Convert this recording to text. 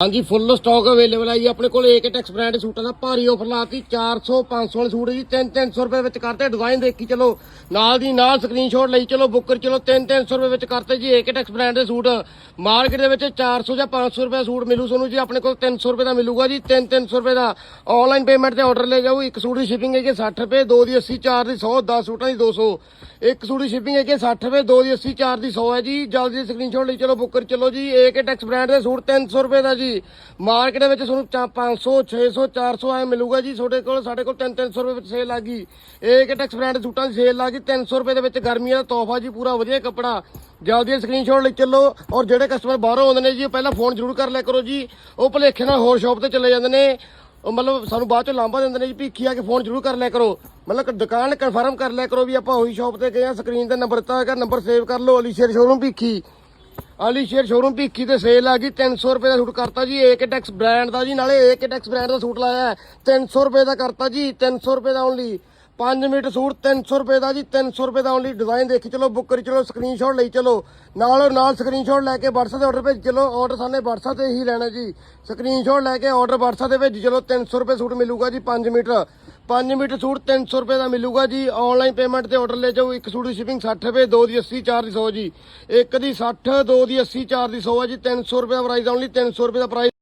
ਹਾਂਜੀ full stock available ਹੈ ਜੀ। ਆਪਣੇ ਕੋਲ ਏਕੇ ਟੈਕਸ ਬ੍ਰਾਂਡ ਸੂਟਾਂ ਦਾ ਭਾਰੀ ਆਫਰ ਲਾਤੀ। 400 500 ਵਾਲੇ ਸੂਟ ਹੈ ਜੀ। 3 300 ਰੁਪਏ ਵਿੱਚ ਕਰਤੇ। ਡਿਜ਼ਾਈਨ ਦੇਖੀ ਚਲੋ। ਨਾਲ ਦੀ ਨਾਲ ਸਕਰੀਨਸ਼ਾਟ ਲਈ ਚਲੋ ਬੁੱਕਰ ਚਲੋ। 3 300 ਰੁਪਏ ਵਿੱਚ ਕਰਤੇ ਜੀ ਏਕੇ ਟੈਕਸ ਬ੍ਰਾਂਡ ਦੇ ਸੂਟ। ਮਾਰਕੀਟ ਦੇ ਵਿੱਚ 400 ਜਾਂ 500 ਰੁਪਏ ਦਾ ਸੂਟ ਮਿਲੂ ਤੁਹਾਨੂੰ ਜੀ। ਆਪਣੇ ਕੋਲ 300 ਰੁਪਏ ਦਾ ਮਿਲੂਗਾ ਜੀ। 3 300 ਰੁਪਏ ਦਾ ਆਨਲਾਈਨ ਪੇਮੈਂਟ ਤੇ ਆਰਡਰ ਲੈ ਜਾਓ। ਇੱਕ ਸੂਟ ਦੀ ਸ਼ਿਪਿੰਗ ਹੈ ਕਿ 60 ਰੁਪਏ, ਦੋ ਦੀ 80 ਚਾਰ ਦੀ 100 10 ਸੂਟਾਂ ਦੀ 200 ਇੱਕ ਸੂਟ ਦੀ ਸ਼ਿਪਿੰਗ ਹੈ ਕਿ 60 ਰੁਪਏ, ਦੋ ਦੀ 80 ਚਾਰ ਦੀ 100 ਹੈ ਜੀ। ਜਲਦੀ ਸਕਰੀਨਸ਼ਾਟ ਲਈ ਚਲੋ ਬੁੱਕਰ ਚਲੋ ਜੀ। ਏਕੇ ਟੈਕਸ ਬ੍ਰਾਂਡ ਦੇ ਸੂਟ 300 ਰੁਪਏ ਦਾ ਜੀ। ਮਾਰਕੀਟ ਵਿੱਚ ਤੁਹਾਨੂੰ ਚਾ- 500 600 400 ਐ ਮਿਲੂਗਾ ਜੀ। ਤੁਹਾਡੇ ਕੋਲ, ਸਾਡੇ ਕੋਲ 3 300 ਰੁਪਏ ਵਿੱਚ ਸੇਲ ਆ ਗਈ। ਏਕੇ ਟੈਕਸ ਬ੍ਰਾਂਡ ਸੂਟਾਂ ਦੀ ਸੇਲ ਆ ਗਈ। 300 ਰੁਪਏ ਦੇ ਵਿੱਚ ਗਰਮੀਆਂ ਦਾ ਤੋਹਫਾ ਜੀ, ਪੂਰਾ ਵਧੀਆ ਕੱਪੜਾ। ਜਲਦੀ ਸਕਰੀਨਸ਼ਾਟ ਲਈ ਚੱਲੋ। ਔਰ ਜਿਹੜੇ ਕਸਟਮਰ ਬਾਹਰੋਂ ਆਉਂਦੇ ਨੇ ਜੀ, ਉਹ ਪਹਿਲਾਂ ਫੋਨ ਜ਼ਰੂਰ ਕਰ ਲਿਆ ਕਰੋ ਜੀ। ਉਹ ਭਲੇਖੇ ਨਾਲ ਹੋਰ ਸ਼ਾਪ ਤੇ ਚਲੇ ਜਾਂਦੇ ਨੇ। ਉਹ ਮਤਲਬ ਸਾਨੂੰ ਬਾਅਦ ਚੋਂ ਲਾਂਭਾ ਦਿੰਦੇ ਨੇ ਜੀ ਭੀਖੀ ਆ ਕੇ ਫੋਨ ਜ਼ਰੂਰ ਕਰ ਲਿਆ ਕਰੋ। ਮਤਲਬ ਦੁਕਾਨ ਕਨਫਰਮ ਕਰ ਲਿਆ ਕਰੋ ਵੀ ਆਪਾਂ ਉਹੀ ਸ਼ਾਪ ਤੇ ਗਏ ਆ ਸਕਰੀਨ ਤੇ ਨੰਬਰ ਦਿੱਤਾ ਹੋਏਗਾ ਨੰਬਰ ਸੇਵ ਕਰ ਲਓ ਅਲੀਸ਼ੇਰ ਸ਼ੋਰੂਮ ਭੀਖੀ ਅਲੀ ਸ਼ੇਰ ਸ਼ੋਰੂਮ ਭੀਖੀ ਤੇ ਸੇਲ ਆ ਗਈ 300 ਰੁਪਏ ਦਾ ਸੂਟ ਕਰਤਾ ਜੀ ਏਕੇ ਟੈਕਸ ਬ੍ਰਾਂਡ ਦਾ ਜੀ, ਨਾਲੇ ਏਕੇ ਟੈਕਸ ਬ੍ਰਾਂਡ ਦਾ ਸੂਟ ਲਾਇਆ ਹੈ। 300 ਰੁਪਏ ਦਾ ਕਰਤਾ ਜੀ 300 ਰੁਪਏ ਦਾ ਓਨਲੀ 5 ਮੀਟਰ ਸੂਟ 300 ਰੁਪਏ ਦਾ ਜੀ 300 ਰੁਪਏ ਦਾ ਓਨਲੀ ਡਿਜ਼ਾਈਨ ਦੇਖੀ ਚਲੋ ਬੁੱਕ ਕਰੀ ਚਲੋ ਸਕਰੀਨਸ਼ਾਟ ਲਈ ਚਲੋ। ਨਾਲ ਨਾਲ ਸਕਰੀਨਸ਼ਾਟ ਲੈ ਕੇ WhatsApp ਤੇ ਆਰਡਰ ਭੇਜ ਚਲੋ ਆਰਡਰ ਸਾਨੇ WhatsApp ਤੇ ਹੀ ਲੈਣਾ ਜੀ। ਸਕਰੀਨਸ਼ਾਟ ਲੈ ਕੇ ਆਰਡਰ WhatsApp ਤੇ ਭੇਜ ਚਲੋ 300 ਰੁਪਏ ਸੂਟ ਮਿਲੂਗਾ ਜੀ 5 ਮੀਟਰ 5 ਮੀਟਰ ਸੂਟ 300 ਰੁਪਏ ਦਾ ਮਿਲੂਗਾ ਜੀ। ਆਨਲਾਈਨ ਪੇਮੈਂਟ ਤੇ ਆਰਡਰ ਲੈ ਜਾਓ। ਇੱਕ ਸੂਟ ਦੀ ਸ਼ਿਪਿੰਗ 60 ਰੁਪਏ, ਦੋ ਦੀ 80 ਚਾਰ ਦੀ 100 ਜੀ। ਇੱਕ ਦੀ 60 ਦੋ ਦੀ 80 ਚਾਰ ਦੀ 100 ਹੈ ਜੀ। 300 ਰੁਪਏ ਦਾ ਪ੍ਰਾਈਸ ਓਨਲੀ 300 ਰੁਪਏ ਦਾ ਪ੍ਰਾਈਸ